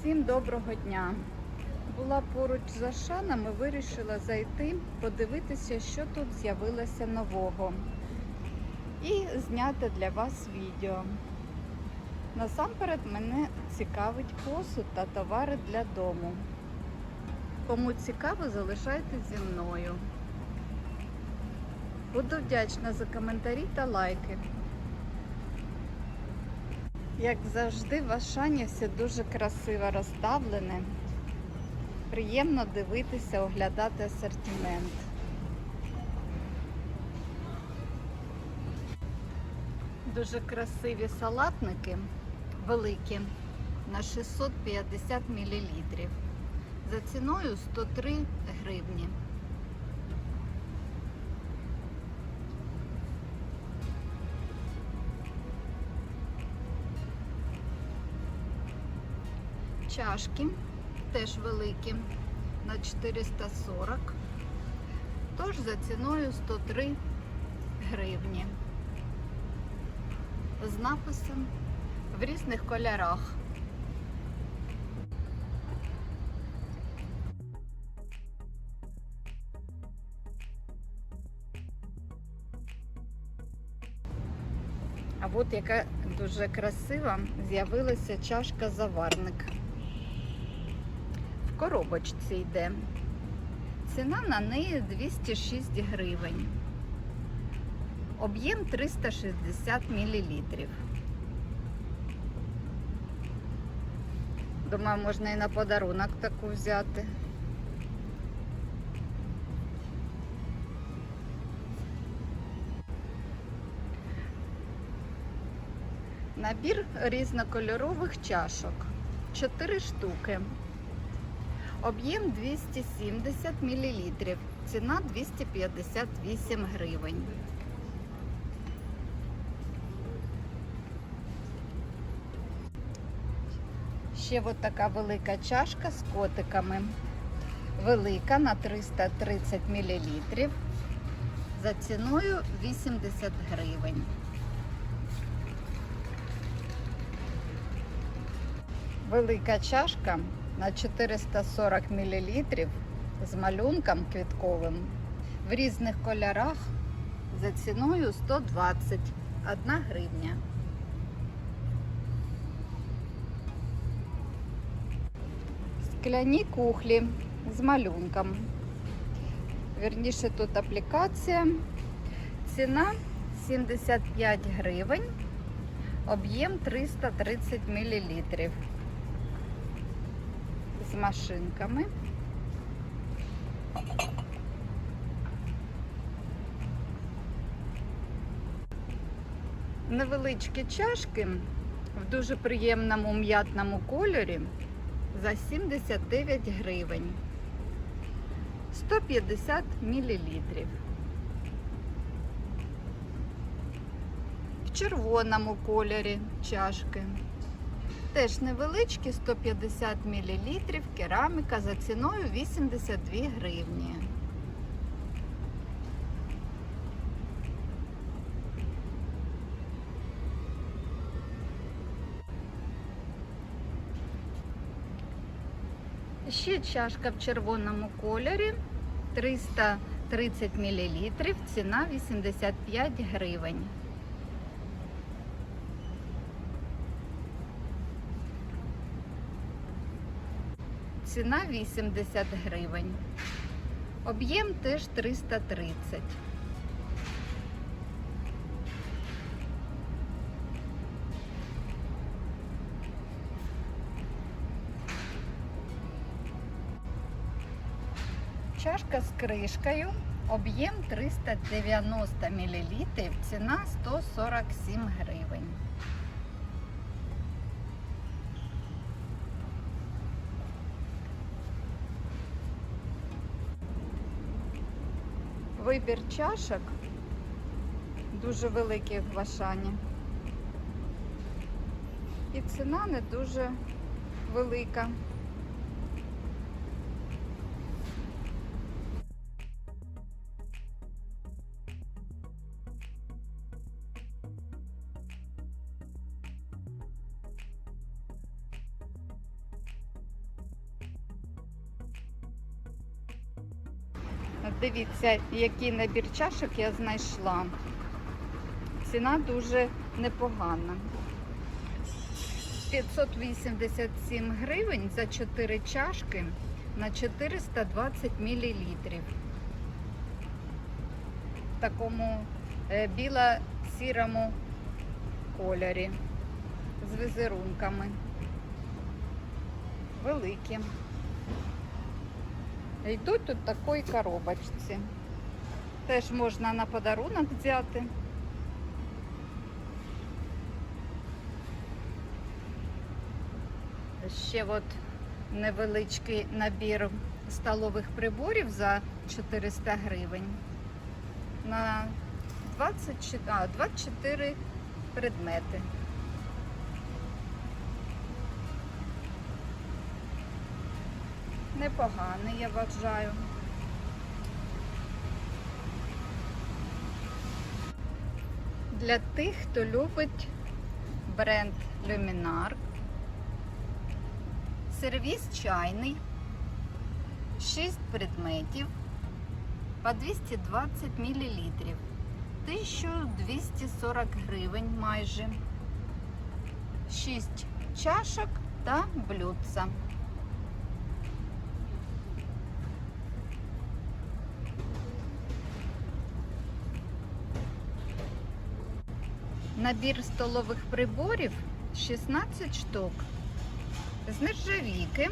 Всім доброго дня! Була поруч з Ашанами, вирішила зайти, подивитися, що тут з'явилося нового. І зняти для вас відео. Насамперед мене цікавить посуд та товари для дому. Кому цікаво, залишайтесь зі мною. Буду вдячна за коментарі та лайки. Як завжди, в Ашані все дуже красиво розставлене. Приємно дивитися, оглядати асортимент. Дуже красиві салатники, великі, на 650 мл. За ціною 103 гривні. Чашки теж великі на 440. Тож за ціною 103 гривні. З написом в різних кольорах. А от яка дуже красива з'явилася чашка заварник. В коробочці йде. Ціна на неї 206 гривень. Об'єм 360 мл. Думаю, можна і на подарунок таку взяти. Набір різнокольорових чашок. 4 штуки. Об'єм 270 мл. Ціна 258 гривень. Ще от така велика чашка з котиками. Велика на 330 мл. За ціною 80 гривень. Велика чашка на 440 мл з малюнком квітковим в різних кольорах за ціною 120 1 гривня. Скляні кухлі з малюнком. Вірніше тут аплікація. Ціна 75 гривень, об'єм 330 мл з машинками. Невеличкі чашки в дуже приємному м'ятному кольорі за 79 гривень. 150 мілілітрів. В червоному кольорі чашки. Теж невеличкі 150 мл кераміка за ціною 82 гривні. Ще чашка в червоному кольорі 330 мл, ціна 85 гривень. Ціна 80 гривень. Об'єм теж 330. Чашка з кришкою, об'єм 390 мл, ціна 147 гривень. Вибір чашок дуже великий в Ашані. І ціна не дуже велика. Дивіться, який набір чашок я знайшла. Ціна дуже непогана. 587 гривень за 4 чашки на 420 мл. В такому е, біло-сірому кольорі з візерунками. Великі. Йдуть тут такої коробочці. Теж можна на подарунок взяти. Ще от невеличкий набір столових приборів за 400 гривень. На 20, а, 24 предмети. Непоганий, я вважаю. Для тих, хто любить бренд Luminark. Сервіс чайний, 6 предметів по 220 мл. 1240 гривень майже. 6 чашок та блюдца. Набір столових приборів 16 штук. З нержавійки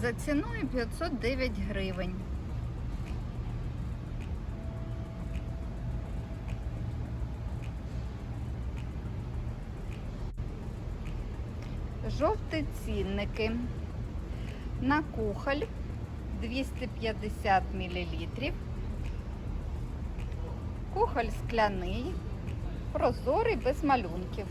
за ціною 509 гривень. Жовті цінники на кухоль 250 мл. Кухоль скляний, прозорий без малюнків.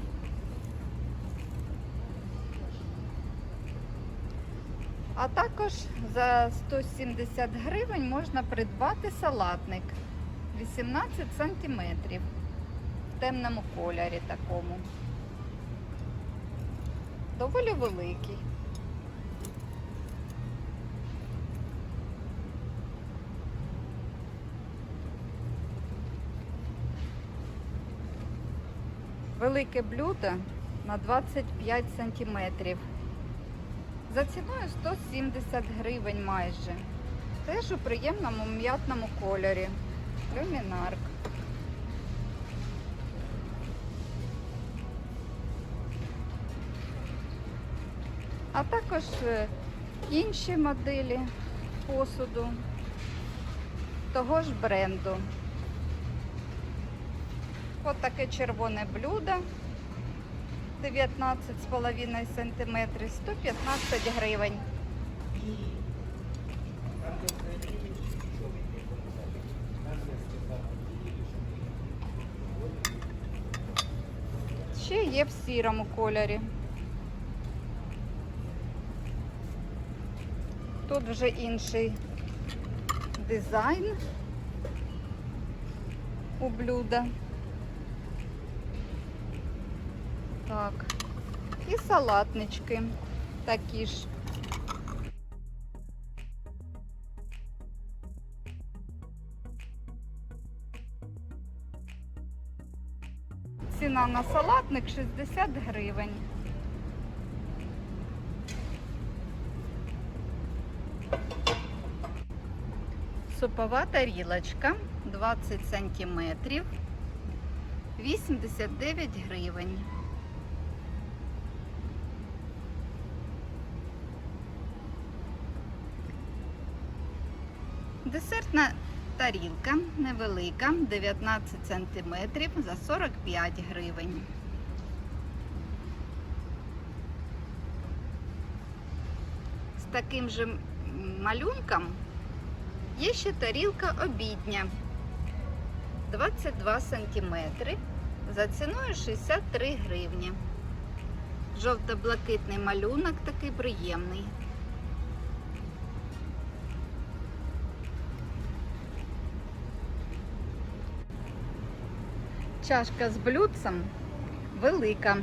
А також за 170 гривень можна придбати салатник 18 сантиметрів в темному кольорі такому. Доволі великий. Велике блюдо на 25 сантиметрів. За ціною 170 гривень майже. Теж у приємному м'ятному кольорі. Люмінарк. А також е, інші моделі посуду того ж бренду. Ось таке червоне блюдо 19,5 см, 115 гривень. Ще є в сірому кольорі. Тут вже інший дизайн у блюда. Так. І салатнички такі ж. Ціна на салатник 60 гривень. Супова тарілочка 20 сантиметрів 89 гривень. Десертна тарілка невелика, 19 см за 45 гривень. З таким же малюнком є ще тарілка обідня 22 см за ціною 63 гривні. Жовто-блакитний малюнок такий приємний. Чашка з блюдцем велика.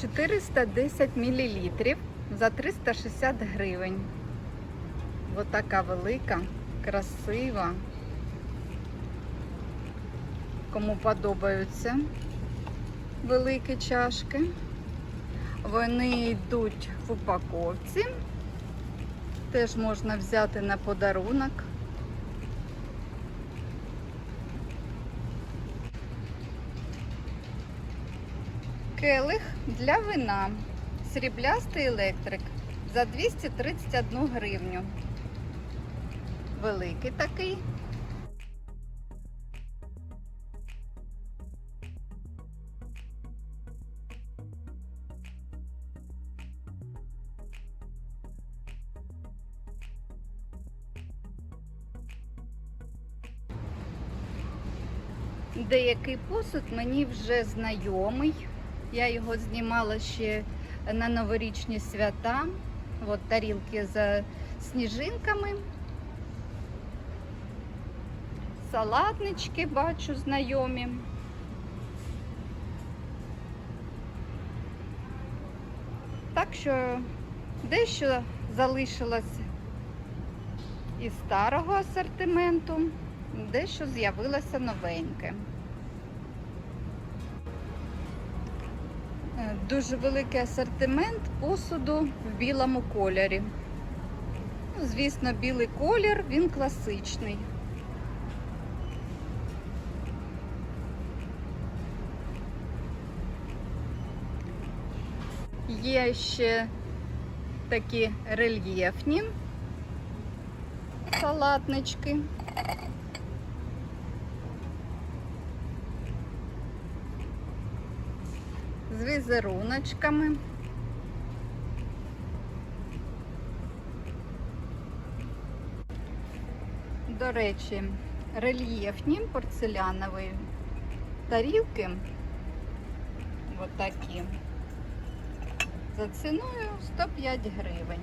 410 мл за 360 гривень. Ось така велика, красива. Кому подобаються великі чашки. Вони йдуть в упаковці. Теж можна взяти на подарунок. Келих для вина. Сріблястий електрик за 231 гривню. Великий такий. Деякий посуд мені вже знайомий. Я його знімала ще на новорічні свята. От тарілки з сніжинками. Салатнички бачу знайомі. Так що дещо залишилось із старого асортименту, дещо з'явилося новеньке. Дуже великий асортимент посуду в білому кольорі. Ну, Звісно, білий колір, він класичний. Є ще такі рельєфні салатнички. Візеруночками. До речі, рельєфні порцелянові тарілки, отакі, за ціною 105 гривень.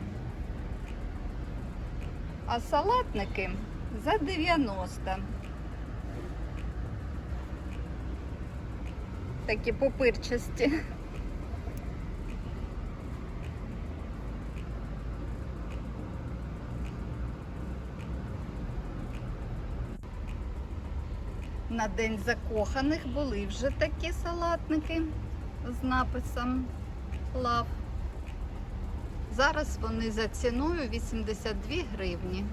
А салатники за 90. такі попирчасті. На День закоханих були вже такі салатники з написом лав. Зараз вони за ціною 82 гривні.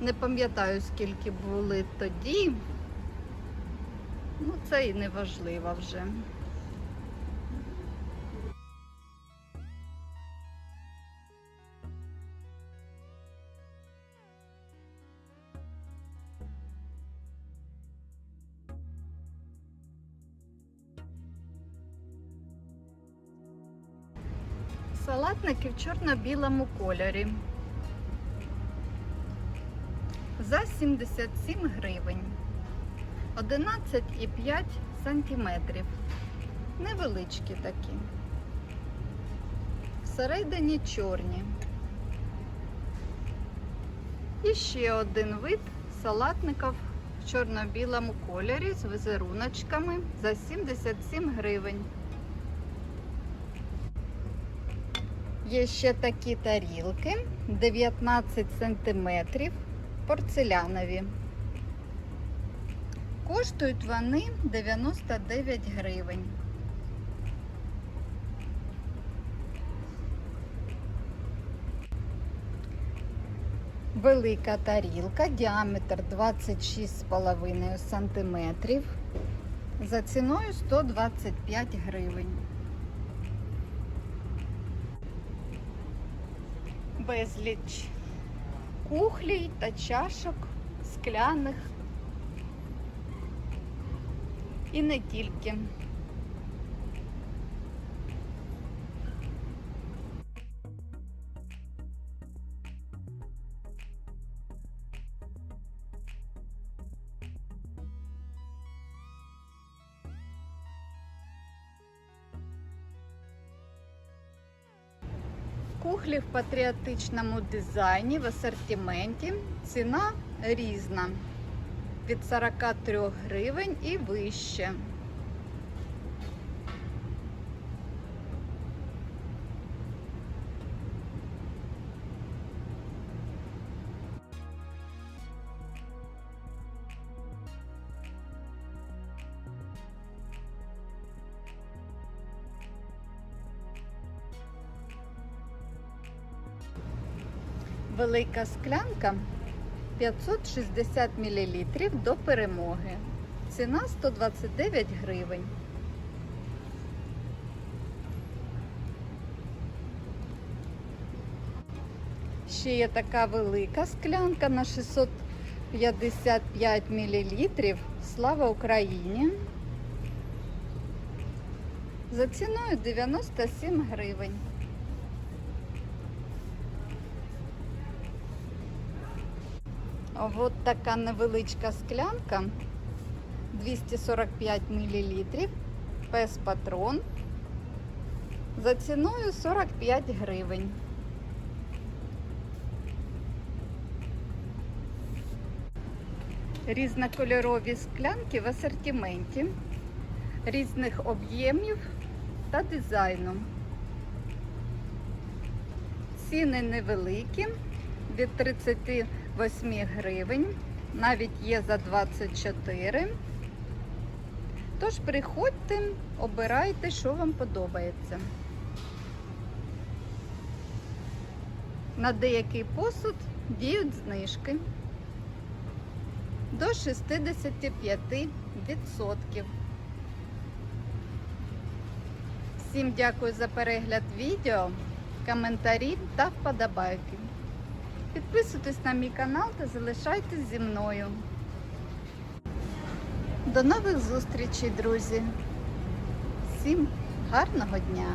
Не пам'ятаю, скільки були тоді. Ну, це і не важливо вже. Салатники в чорно-білому кольорі. За 77 гривень. 11,5 сантиметрів. Невеличкі такі. Всередині чорні. І ще один вид салатників в чорно-білому кольорі з візеруночками за 77 гривень. Є ще такі тарілки 19 сантиметрів порцелянові. Коштують вони 99 гривень. Велика тарілка, діаметр 26,5 см. За ціною 125 гривень. Безліч кухлій та чашок скляних і не тільки. Кухлі в патріотичному дизайні в асортименті. Ціна різна від 43 гривень і вище. Велика склянка 560 мл до перемоги. Ціна 129 гривень. Ще є така велика склянка на 655 мл. Слава Україні! За ціною 97 гривень. От така невеличка склянка 245 мл. Пес патрон. За ціною 45 гривень. Різнокольорові склянки в асортименті різних об'ємів та дизайну. Ціни невеликі від 38 гривень, навіть є за 24. Тож приходьте, обирайте, що вам подобається. На деякий посуд діють знижки до 65%. Всім дякую за перегляд відео, коментарі та вподобайки. Підписуйтесь на мій канал та залишайтесь зі мною. До нових зустрічей, друзі! Всім гарного дня!